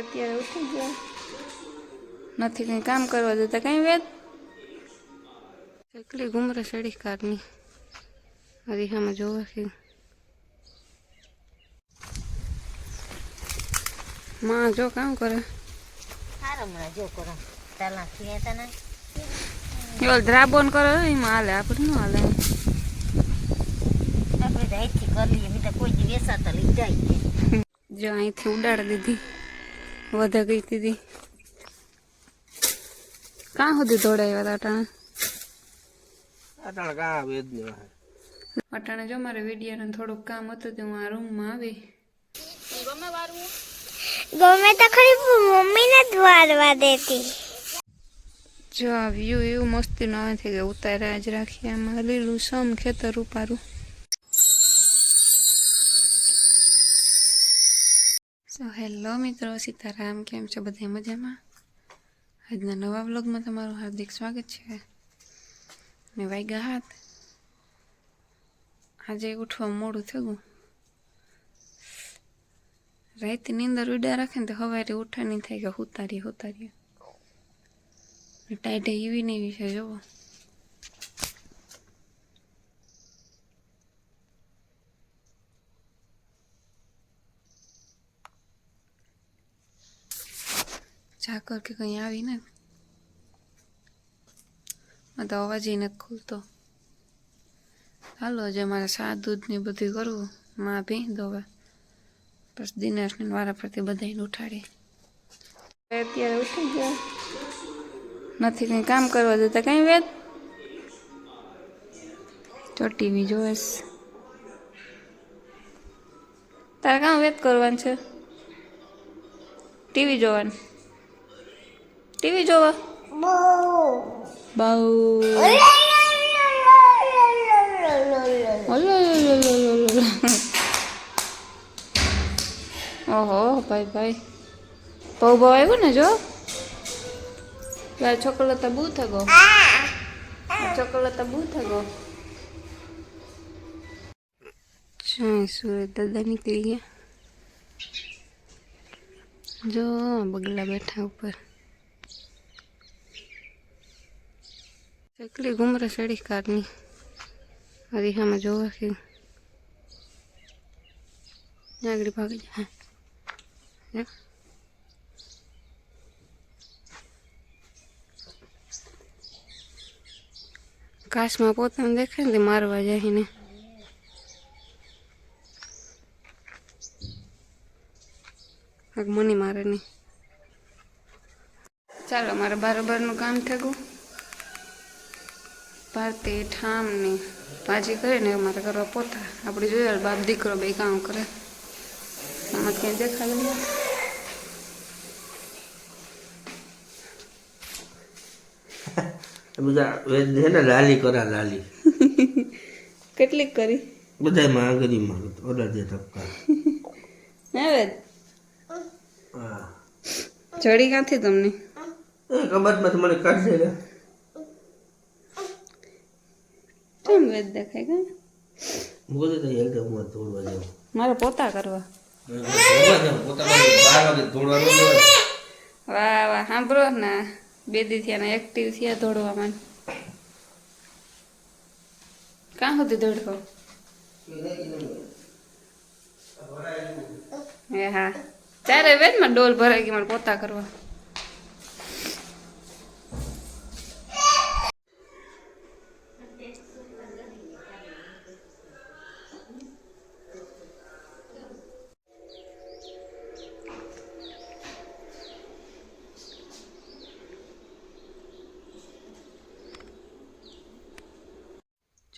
અત્યારે ઉઠી ગયા. નથી કંઈ કામ કરવા જતા કઈ વેદ એકલી ગુમરે સડી કારની. અરીહામાં જોવા કે માં જો કામ કરે. જો કરો. તાલા થયા તા ને. ધ્રાબોન કરે એમાં હાલે આપણે ન હાલે. આપણે અહીંથી કરી લઈએ બીજા કોઈ દી વેસાતા લઈ જાય. જો અહીંથી ઉડાડી દીધી. વધે ગઈ દીધી કાં સુધી દોડાવ્યા હતા અટાણે અટાણ કા વેદ ને અટાણે જો મારે વિડીયોનું થોડુંક કામ હતું તે હું આ રૂમમાં આવી. ગમે તો ખરી મમ્મીને જ વારવા દેતી. જો આ વ્યૂ એવું મસ્તીનું આવે થઈ ગયું ઉતાર્યા જ રાખી આમાં લીલું સમ ખેતર ઉપારું હેલો મિત્રો, સીતારામ. કેમ છો? બધા મજામાં? આજના નવા વ્લોગમાં તમારું હાર્દિક સ્વાગત છે. ને વાગ્યા હાથ. આજે ઉઠવા મોડું થયું. રાતની નીંદર ઉડ્યા રાખે ને તો સવારે ઉઠા નહીં થાય કે ઉતારીએ ઉતારીએ ટાઈટે એવી ને એવી છે જોવો ઝાકર કે કંઈ આવીને? તો અવાજ નથી ખુલતો. હાલો જે મારે સા દૂધ ને બધું કરવું. માં ભી દોવે. બસ દિનેશને વારા ફરતી બધાને ઉઠાડી. અત્યારે ઉઠી ગયા. નથી કંઈ કામ કરવા દેતા કઈ વેદ તો ટીવી જોઈશ. તારે કામ વેદ કરવાનું છે? ટીવી જોવાનું. ટીવી જોવા? બહુ. ઓહો ભાઈ ભાઈ બહુ બહુ આવ્યો ને જો યાર છોકરો તો બહુ થગો છોકરો તો બહુ થગો શું સુરત દાદા નીકળી ગયા જો બગલા બેઠા ઉપર ચકલી ઘુમરે સડી કારની. અરીહામાં જોવા કે આગળ ભાગી જાય. કાશમાં પોતાને દેખાય ને મારવા જાય મની મારે નહીં. ચાલો, મારે બારોબારનું કામ થયું ભારતી ઠામની પાછી ભાજી કરીને મારે કરવા પોતા. આપણે જોઈએ બાપ દીકરો બે કામ કરે. આમાં ક્યાંય દેખાય બધા છે ને લાલી કરા લાલી. કેટલીક કરી. બધા માંગરી માં ઓર્ડર દે ટપકા હવે હા ચડી ક્યાંથી તમને? એ કબાટમાં મને કાઢી દે કેમ વેદ દેખાય કા બોલે તો હેલ હું તોડવા જાઉં. મારે પોતા કરવા. બાર વાગે વાહ વાહ સાંભળો ને. બે દી થયા એક્ટિવ થયા દોડવામાં કાં સુધી દોડતો એ હા. ત્યારે વેદમાં ડોલ ભરાઈ ગઈ મારે પોતા કરવા.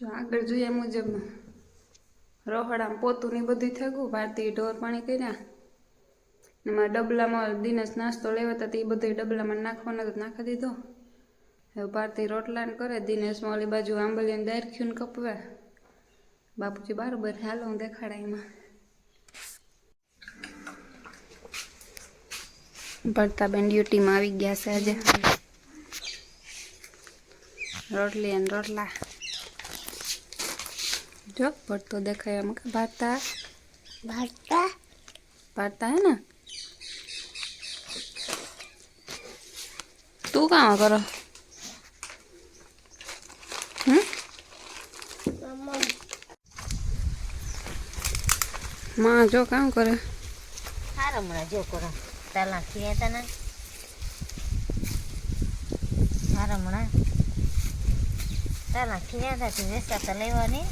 જો આગળ જોઈએ મુજબ રોહડામાં પોતું ને બધું થયું ભારતીય ઢોર પાણી કર્યા. મારા ડબલામાં દિનેશ નાસ્તો લેવા હતા તે બધું ડબલામાં નાખવાનો તો નાખી દીધો. હવે ભારતી રોટલા કરે. દિનેશમાં ઓલી બાજુ આંબલિયાને દાર ને કપવે. બાપુજી બરાબર હાલો હું દેખાડા એમાં. ભરતાબેન ડ્યુટીમાં આવી ગયા છે આજે. રોટલી અને રોટલા. જો પડતો દેખાય એમ કે ભારતા ભરતા ભારતા હે ને તું કામ કરો? માં જો કામ કરે. સારા હમણાં જો કરો. તાલા ખીયા તા ને. સારા હમણાં તાલા ખીયા તા તું વેસતા તો લેવાની.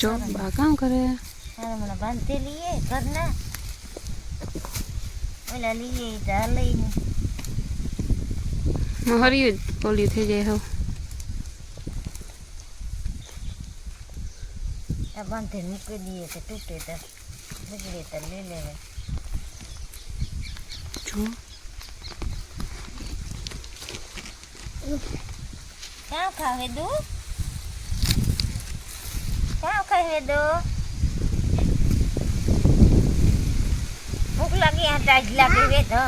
જો બા કામ કરે? સારા હમણાં બાંધતે લઈએ ઘરના. ઓલા લઈએ ઈ તો લઈને. હરિયું પોલી થઈ જાય હવે. આ બાંધે મૂકી દઈએ તો તૂટે તો. બગડે તો લઈ લેવે જો. ક્યાં ખાવે દુ ક્યાં ખાવે દુ ભૂખ લાગી આ તાજ લાગી વે તો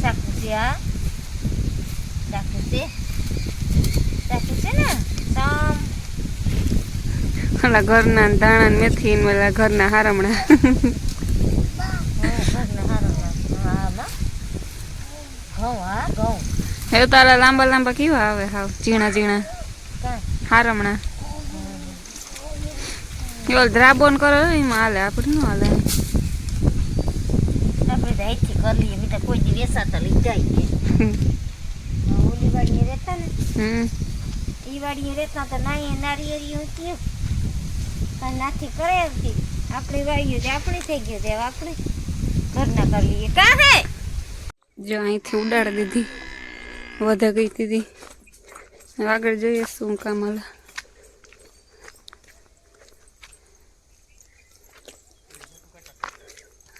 સાકુ છે આ સાકુ છે સાકુ છે ને સમ ઓલા ઘરના ધાણા ને મેથી ને ઓલા ઘરના હારમણા હા હા તારા લાંબા લાંબા કેવા આવે હાવ ઝીણા ઝીણા હારમણા એવો દ્રાબોન કરો એમાં હાલે આપણે ન હાલે. આપણે અહીંથી કરી લઈએ મીઠા કોઈ દી વેસાતા લઈ જાય ઓલી વાડીએ રહેતા ને? હમ. ઈ વાડીએ રહેતા તો નાઈ થયું કાંઈ નાથી કરે હતી આપણે તે આપણે થઈ ગયું તે આપણે ઘરના કરી લઈએ. કાં હે? જો અહીંથી ઉડાડી દીધી. વધે ગઈ દીધી. આગળ જોઈએ શું કામ હાલે.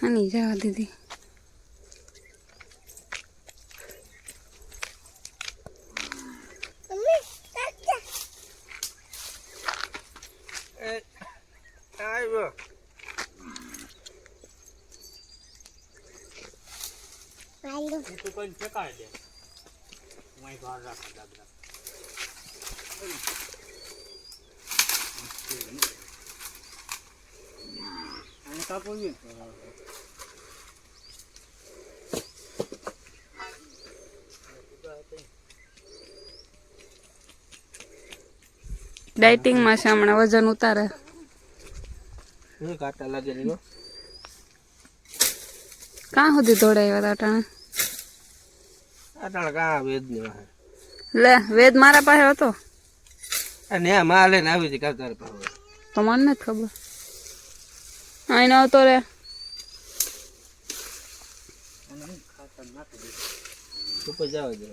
આની જવા દીધી આવ્યો ડાયટિંગમાં છે હમણાં વજન ઉતારે. કાંટા કાં સુધી દોડાવ્યા હતા અટાણે? અટાણે કાં વેદની લે વેદ મારા પાસે હતો. અને આ માં લઈને આવી હતી કાં પાસે. તો મને નથી ખબર. અહીં આવતો રે. ઉપર જાવ દે.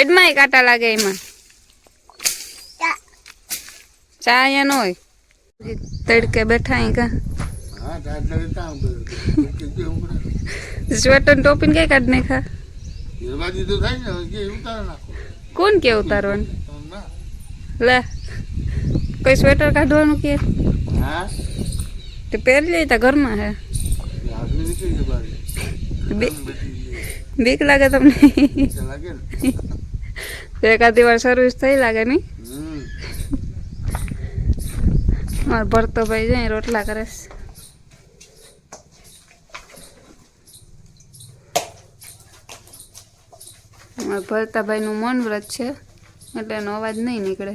એડમાં કાંટા લાગે એમાં ચા અહીંયા ન હોય તડકે બેઠા અહીં કા સ્વેટર ને ટોપી ને કઈ કાઢ નાખા કોણ કે ઉતારવાનું લે કોઈ સ્વેટર કાઢવાનું કે તે પહેરી લે તા ઘરમાં હે બી- બીક લાગે તમને તો એકાદી વાર સર્વિસ થઈ લાગે નહીં મારો ભરતો ભાઈ જાય રોટલા કરે છે ભરતાભાઈનું ભરતા ભાઈનું મૌન વ્રત છે એટલે એનો અવાજ નહીં નીકળે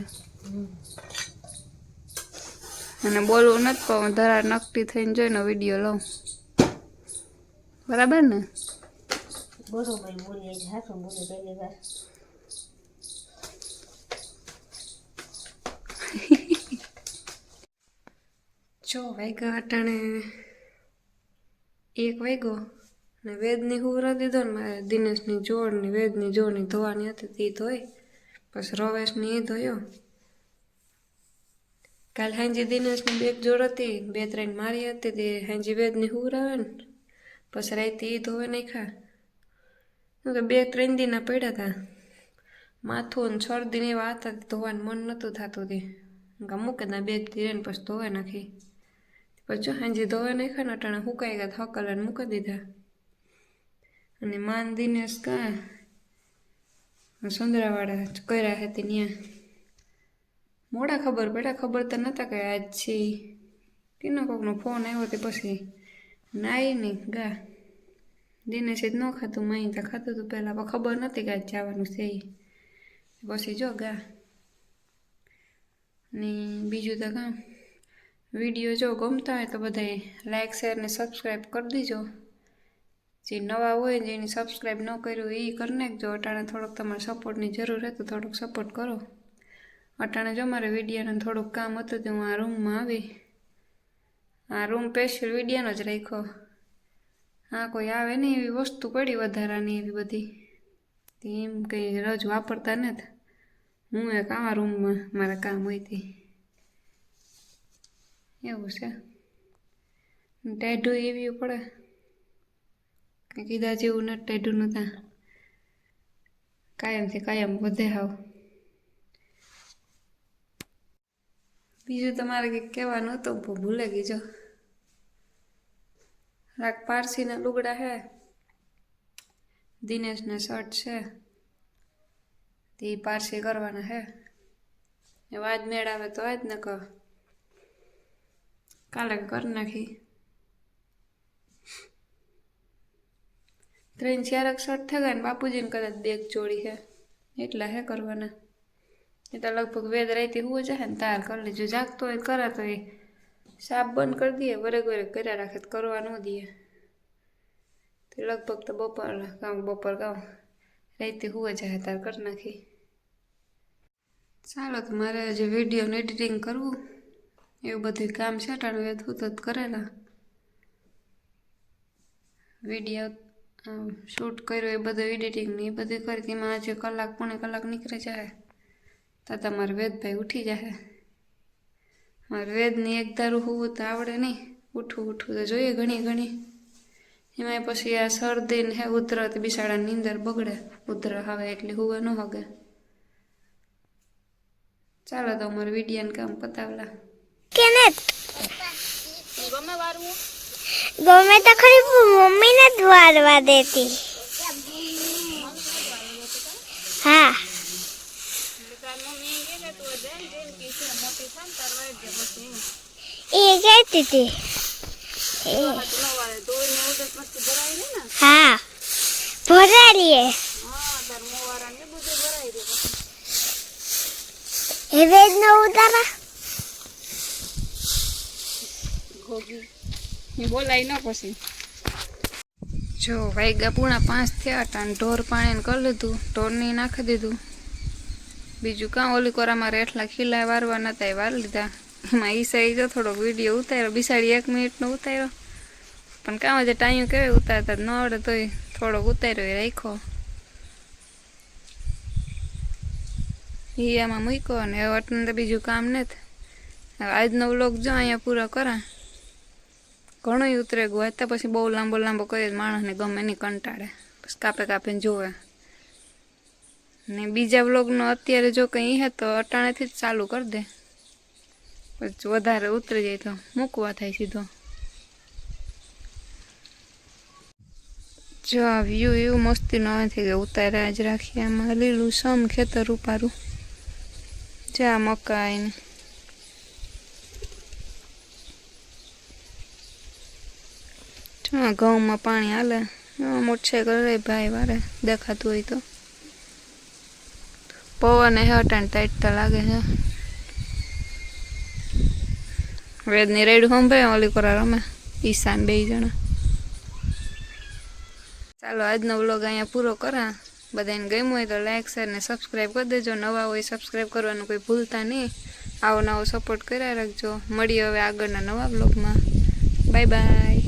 અને બોલવું નથી પણ ધરા નકટી થઈને જોઈને વીડિયો લઉં બરાબર ને બરોબર બોલીએ હાથું બોલું પહેલી વાર જો વાગ્યા અટાણે એક વાગ્યો ને વેદની હુવરા દીધો ને મારે દિનેશની જોડની વેદની જોડની ધોવાની હતી તે ધોઈ. પછી રવેશની એ ધોયો. કાલ હાંજી દિનેશની બેગ જોડ હતી, બે ત્રણ મારી હતી તે હાંજી વેદની હુવરાવે ને પછી રાતે એ ધોવે નાખ્યા તો બે ત્રણ દીના પડ્યા હતા માથું ને શરદી ને એવા હતા ધોવાનું મન નહોતું થતું તે. મૂકે ના બે ધીરે પછી ધોવા નાખી. પછી હાંજી ધોવા નાખ્યા ને અટાણા સુકાઈ ગયા હકલાને મૂકી દીધા અને માન દિનેશ કા સુંદરાવાળા કર્યા હતી ત્યાં મોડા ખબર પડ્યા ખબર તો નહોતા કે આજ છે. કિનો કોકનો ફોન આવ્યો તે પછી નાઈ નહીં ગા દિનેશે જ ન ખાતું માઈ તો ખાતું હતું પહેલાં પણ ખબર નહોતી કે આજ જવાનું છે પછી જો ગા ને બીજું તો કામ વીડિયો જો ગમતા હોય તો બધાય લાઇક શેર ને સબસ્ક્રાઈબ કરી દેજો. જે નવા હોય જેની સબસ્ક્રાઈબ ન કર્યું એ કરી નાખજો. અટાણે થોડોક તમારે સપોર્ટની જરૂર હોય તો થોડોક સપોર્ટ કરો. અટાણે જો મારે વિડીયોનું થોડુંક કામ હતું તો હું આ રૂમમાં આવી. આ રૂમ સ્પેશિયલ વિડીયાનો જ રાખ્યો. હા કોઈ આવે નહીં એવી વસ્તુ પડી વધારાની એવી બધી. એમ કંઈ રજ વાપરતા નથી. હું એક આવા રૂમમાં મારા કામ હોય તે. એવું છે. ટાઢું એવી પડે. કંઈ કીધા જેવું નથી ટેઢું નતા કાયમથી કાયમ વધે હાવ. બીજું તમારે કંઈક કહેવાનું હતું ભૂલે ગઈ જો. પારસીના લુગડા હે. દિનેશના શર્ટ છે. તે પારસી કરવાના હે. એ વાત મેળ આવે તો આજ ને કહો. કાલે કરી નાખી ત્રણ ચારક શર્ટ થઈ ગયા બાપુજીને કદાચ બેગ જોડી છે. એટલા હે કરવાના. એ તો લગભગ વેદ રાઈતી હું જાય ને તાર કરી લેજો જાગતો હોય કરે તો એ સાપ બંધ કરી દઈએ વરેક વરેક કર્યા રાખે તો કરવા ન દઈએ તે લગભગ તો બપોર ગામ બપોર ગામ રાઈતી હુવે જાય તાર કરી નાખી. ચાલો તો મારે હજી વિડીયોનું એડિટિંગ કરવું. એવું બધું કામ છે વેદ હું તો કરેલા. વીડિયો શૂટ કર્યો, એ બધું એડિટિંગની એ બધું કરી, તેમાં આજે કલાક, પોણે કલાક નીકળી જાય તો તમારે વેદભાઈ ઉઠી જાય મારે વેદની એક દારૂ હોવું તો આવડે નહીં. ઉઠવું ઉઠવું તો જોઈએ ઘણી ઘણી. એમાં પછી આ શરદી ને હે, ઉધરત બિસાડાની નીંદર બગડે. ઉધર આવે એટલે હુવે ન હગે. ચાલો તો અમારે વિડીયાને કામ પતાવલા. કેનેત? ગમે તો ખરી મમ્મીને જ વારવા દેતી. હા. એ કહેતી હતી. હા. ભરાડીએ હવે વેજ ન ઉતારા? બોલાય ન પછી. જો વાગ્યા પૂણા પાંચ થયા હતા અને ઢોર પાણીને કરી લીધું ઢોરની નાખી દીધું. બીજું કાં ઓલી કોરામાં રેઠલા ખીલા વારવા નતા એ વાર લીધા. એમાં ઈસા જો થોડો વીડિયો ઉતાર્યો, બિસાડી એક મિનિટનો ઉતાર્યો. પણ કાં જે ટાઈમ કેવાય ઉતારતા ન આવડે તોય થોડોક ઉતાર્યો એ રાખ્યો. એ આમાં મૂક્યો અને હવે અટને બીજું કામ નથી. આજનો વ્લોગ જો અહીંયા પૂરો કરા. ઘણું ઉતરે ગયો. તો પછી બહુ લાંબો લાંબો કરીએ માણસને ગમે નહીં કંટાળે. પછી કાપે કાપીને જોવે ને બીજા વ્લોગનો અત્યારે જો કંઈ હે તો અટાણેથી જ ચાલુ કરી દે. પછી વધારે ઉતરી જાય તો મૂકવા થાય સીધો. જો આ વ્યૂ એવું મસ્તીનો થઈ કે ઉતાર્યા જ રાખીએ આમાં લીલું સમ ખેતર ઉપારું જા મકાઈ ને જો ઘઉંમાં પાણી હાલે. આ મોટરસાયકલ રે, ભાઈ વારે. દેખાતું હોય તો. પવન હે અટાણ ટાઈટ લાગે છે. વેદની રેડ સંભળાય ઓલી કોરા રમે. ઈશાન બે જણા. ચાલો, આજનો વ્લોગ અહીંયા પૂરો કરા. બધાને ગમ્યું હોય તો લાઇક શેર ને સબસ્ક્રાઈબ કરી દેજો. નવા હોય સબસ્ક્રાઈબ કરવાનું કોઈ ભૂલતા નહીં. આવો નવો સપોર્ટ કર્યા રાખજો. મળીએ હવે આગળના નવા બ્લોગમાં બાય બાય